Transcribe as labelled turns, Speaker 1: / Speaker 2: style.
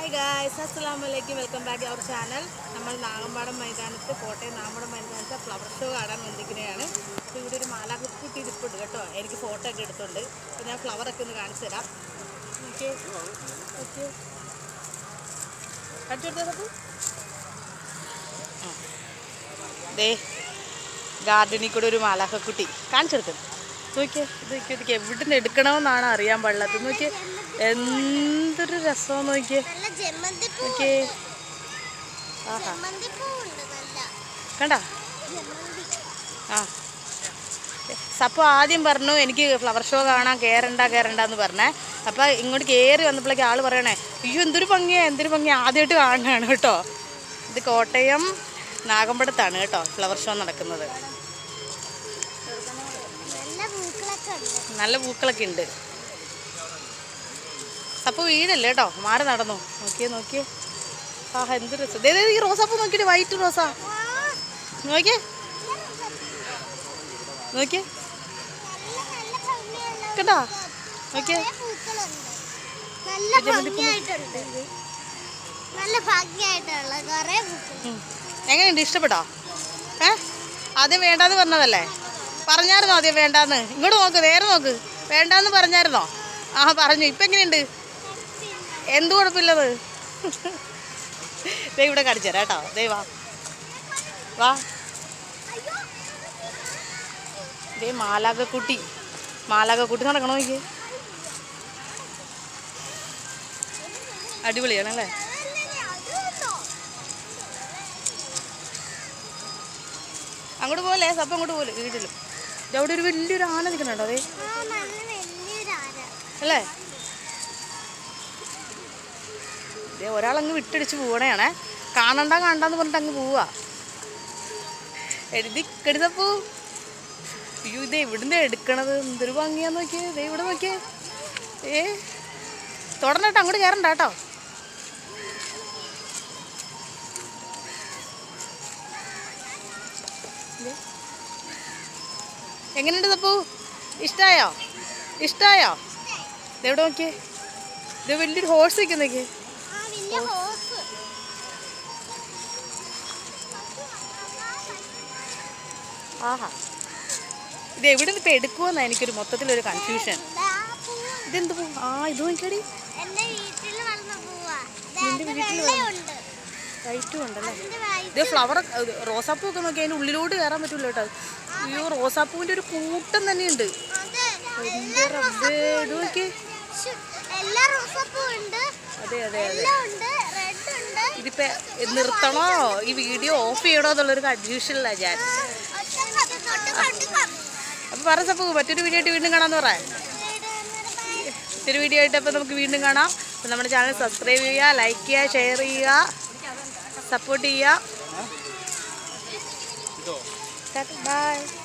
Speaker 1: Hi guys അസ്സാം വലൈക്കും welcome back our channel നമ്മൾ നാഗമ്പാടം മൈതാനത്ത് കോട്ടയം നാഗമ്പാടം മൈതാനത്ത് ഫ്ലവർ ഷോ കാണാൻ വന്നിരിക്കുന്നതാണ് അപ്പോൾ ഇവിടെ ഒരു മാലാകുട്ടി ഇരിപ്പുണ്ട് കേട്ടോ. എനിക്ക് ഫോട്ടോ ഒക്കെ എടുത്തുണ്ട് അപ്പോൾ ഞാൻ ഫ്ലവറൊക്കെ ഒന്ന് കാണിച്ചു തരാം. ഓക്കെ ഓക്കെ അടിച്ചെടുത്തപ്പോൾ ദേ ഗാർഡനിൽ കൂടെ ഒരു മാലാഹക്കുട്ടി കാണിച്ചെടുത്തു നോക്കിയേ ഇത് നോക്കിയേ എവിടെ നിന്ന് എടുക്കണമെന്നാണ് അറിയാൻ പാടില്ലാത്ത. നോക്കിയേ എന്തൊരു രസം നോക്കിയേ. നോക്കിയേ. ആഹാ. കണ്ട? ആ. അപ്പോൾ ആദ്യം പറഞ്ഞു എനിക്ക് ഫ്ലവർ ഷോ കാണാൻ കയറണ്ട കയറണ്ട എന്ന് പറഞ്ഞേ. അപ്പോൾ ഇങ്ങോട്ട് കയറി വന്നപ്പോഴേക്ക് ആൾ പറയണേ അയ്യോ എന്തൊരു ഭംഗിയാ എന്തൊരു ഭംഗിയാ. ആദ്യമായിട്ട് കാണുകയാണ് കേട്ടോ. ഇത് കോട്ടയം നാഗമ്പടത്താണ് കേട്ടോ ഫ്ലവർ ഷോ നടക്കുന്നത്.
Speaker 2: നല്ല പൂക്കളൊക്കെ ഉണ്ട്.
Speaker 1: അപ്പോൾ വീടല്ലേ കേട്ടോ? മാറി നടന്നു. നോക്കിയേ നോക്കിയേ. ആഹ് എന്ത് രസം. ഈ റോസാപ്പൂ നോക്കിയിട്ട് വൈറ്റ് റോസാ. നോക്കിയേ. നോക്കിയേ. കേട്ടോ നോക്കിയേ.
Speaker 2: നല്ല ഭംഗിയായിട്ടുണ്ട് നല്ല ഭംഗിയായിട്ടുള്ള കുറേ.
Speaker 1: എങ്ങനെയുണ്ട്? ഇഷ്ടപ്പെട്ടോ? ഏ? ആദ്യം വേണ്ടാന്ന് പറഞ്ഞതല്ലേ? പറഞ്ഞായിരുന്നോ ആദ്യം വേണ്ടാന്ന്? ഇങ്ങോട്ട് നോക്ക് നേരെ നോക്ക്. വേണ്ടാന്ന് പറഞ്ഞായിരുന്നോ? ആ പറഞ്ഞു. ഇപ്പം എങ്ങനെയുണ്ട്? എന്ത് കുഴപ്പമില്ലത്? ദേ ഇവിടെ കാണിച്ചു തരാം കേട്ടോ. ദേ വാ. ദേ മാലാകക്കുട്ടി മാലാകക്കുട്ടി നടക്കണോ എനിക്ക് അടിപൊളിയാണല്ലേ അങ്ങോട്ട് പോലെ സപ്പം അങ്ങോട്ട് പോലെ വീട്ടിലും. അവിടെ ഒരു വലിയൊരു ആന നിൽക്കുന്നുണ്ടോ അതെ അല്ലേ? ദേ ഒരാളങ്ങ് വിട്ടടിച്ച് പോവണേ കാണണ്ട കാണണ്ടെന്ന് പറഞ്ഞിട്ട് അങ്ങ് പോവാ എഴുതി കെടുതപ്പൂ അയ്യോ ഇത് എവിടുന്ന് എടുക്കണത് എന്തൊരു ഭംഗിയാന്ന് നോക്കിയേ. ഇവിടെ നോക്കിയേ. ഏ? തുടർന്നിട്ട് അങ്ങോട്ട് കയറണ്ട കേട്ടോ. എങ്ങനെയുണ്ട് തപ്പു ഇഷ്ടായോ? ഇഷ്ടായോ? ഇതെവിടെ നോക്കിയേ? ഇത് വലിയൊരു ഹോഴ്സ് നിൽക്കുന്നേക്ക് ആഹാ. ഇത് എവിടെ നിന്ന് ഇപ്പം എടുക്കുമെന്നാണ് എനിക്കൊരു മൊത്തത്തിലൊരു കൺഫ്യൂഷൻ ഇതെന്ത് പൂ? ആ ഇത് നോക്കിയടി. നിന്റെ വീട്ടിൽ വൈറ്റും ഉണ്ടല്ലേ? ഇത് ഫ്ലവർ റോസാപ്പൂ ഒക്കെ നോക്കി അതിന്റെ ഉള്ളിലോട്ട് കയറാൻ പറ്റില്ല കേട്ടോ അയ്യോ റോസാപ്പൂവിന്റെ ഒരു കൂട്ടം തന്നെയുണ്ട്.
Speaker 2: അതെ
Speaker 1: അതെ അതെ അതെ.
Speaker 2: എല്ലാം ഉണ്ട് റെഡ് ഉണ്ട്
Speaker 1: ഇതിപ്പോ നിർത്തണോ? ഈ വീഡിയോ ഓഫ് ചെയ്യണോ എന്നുള്ളൊരു കൺഫ്യൂഷനിലാ ഞാൻ. അപ്പൊ പറ സപ്പു മറ്റൊരു വീഡിയോ ആയിട്ട് വീണ്ടും കാണാന്ന് പറയാം മറ്റൊരു വീഡിയോ ആയിട്ട് അപ്പൊ നമുക്ക് വീണ്ടും കാണാം. അപ്പോൾ നമ്മുടെ ചാനൽ സബ്സ്ക്രൈബ് ചെയ്യുക ലൈക്ക് ചെയ്യുക ഷെയർ ചെയ്യുക സപ്പോർട്ട് ചെയ്യുക. Bye.